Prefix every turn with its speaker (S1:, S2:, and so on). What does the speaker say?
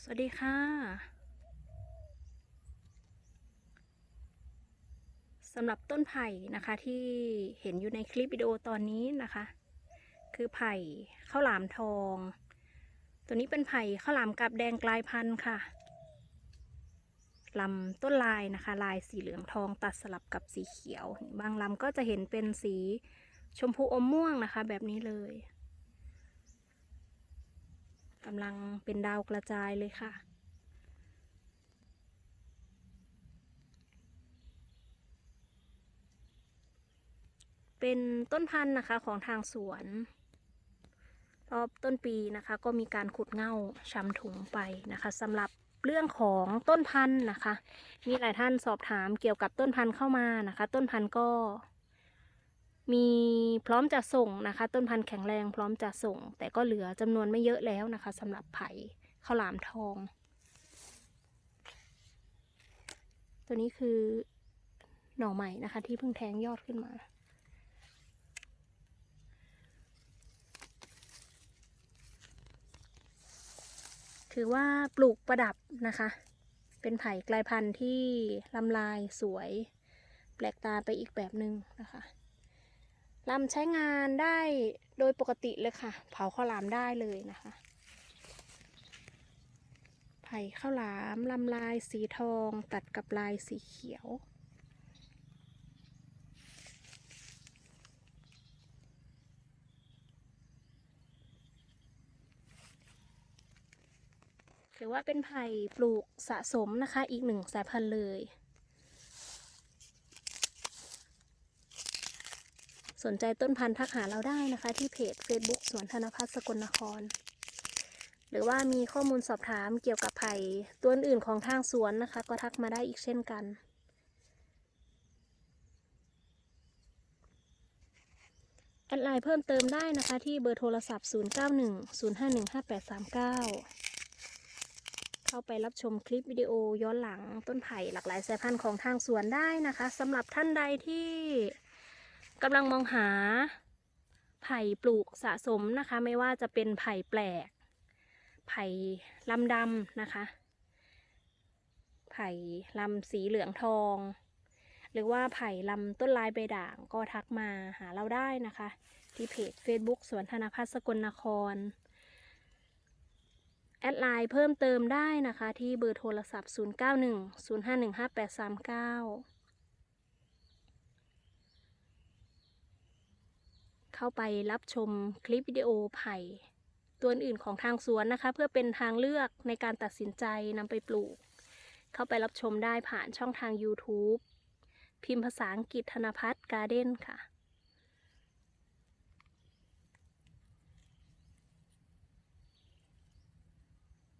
S1: สวัสดีค่ะสำหรับต้นไผ่นะคะที่เห็นอยู่ในคลิปวิดีโอตอนนี้นะคะ คือไผ่ข้าวหลามทอง ตัวนี้เป็นไผ่ข้าวหลามกับแดงกลายพันธุ์ค่ะลำต้นลายนะคะ ลายสีเหลืองทองตัดสลับกับสีเขียว บางลำก็จะเห็นเป็นสีชมพูอมม่วงนะคะ แบบนี้เลย กำลังเป็นดาวกระจายเลยค่ะ เป็นต้นพันธุ์นะคะของทางสวน รอบต้นปีนะคะ ก็มีการขุดเง่าชำถุงไปนะคะสำหรับเรื่องของต้นพันธุ์นะคะ มีหลายท่านสอบถามเกี่ยวกับต้นพันธุ์เข้ามานะคะ ต้นพันธุ์ก็ มีพร้อมจะส่งนะคะ ต้นพันธุ์แข็งแรงพร้อมจะส่ง แต่ก็เหลือจำนวนไม่เยอะแล้วนะคะสำหรับไผ่ข้าวหลามทอง ตัวนี้คือหน่อใหม่นะคะ ที่เพิ่งแทงยอดขึ้นมา ถือว่าปลูกประดับนะคะ เป็นไผ่กลายพันธุ์ที่ลำลายสวย แปลกตาไปอีกแบบหนึ่งนะคะ ลำใช้งานได้โดยปกติเลยค่ะ เผาข้าวหลามได้เลยนะคะ ไผ่ข้าวหลามลำลายสีทองตัดกับลายสีเขียวถือว่าเป็นไผ่ปลูกสะสมนะคะ อีกหนึ่งสายพันธุ์เลย สนใจต้นพันธุ์ทักหาเราได้นะคะ ที่เพจ Facebook สวนธนพัฒน์สกลนคร หรือว่ามีข้อมูลสอบถามเกี่ยวกับไผ่ตัวอื่นของทางสวนนะคะ ก็ทักมาได้อีกเช่นกัน แอดไลน์เพิ่มเติมได้นะคะที่เบอร์โทรศัพท์ 0910515839 เข้าไปรับชมคลิปวิดีโอย้อนหลังต้นไผ่หลากหลายสายพันธุ์ของทางสวนได้นะคะสำหรับท่านใดที่ กำลังมองหาไผ่ปลูกสะสมนะคะ ไม่ว่าจะเป็นไผ่แปลก ไผ่ลำดำนะคะ ไผ่ลำสีเหลืองทอง หรือว่าไผ่ลำต้นลายใบด่างก็ทักมาหาเราได้นะคะ ที่เพจ Facebook สวนธนพัฒน์สกลนคร แอดไลน์เพิ่มเติมได้นะคะ ที่เบอร์โทรศัพท์ 0910515839 เข้าไปรับชมคลิปวิดีโอไผ่ตัวอื่นของทางสวนนะคะ เพื่อเป็นทางเลือกในการตัดสินใจนำไปปลูก เข้าไปรับชมได้ผ่านช่องทาง YouTube พิมพ์ภาษาอังกฤษธนพัฒน์การ์เด้นค่ะ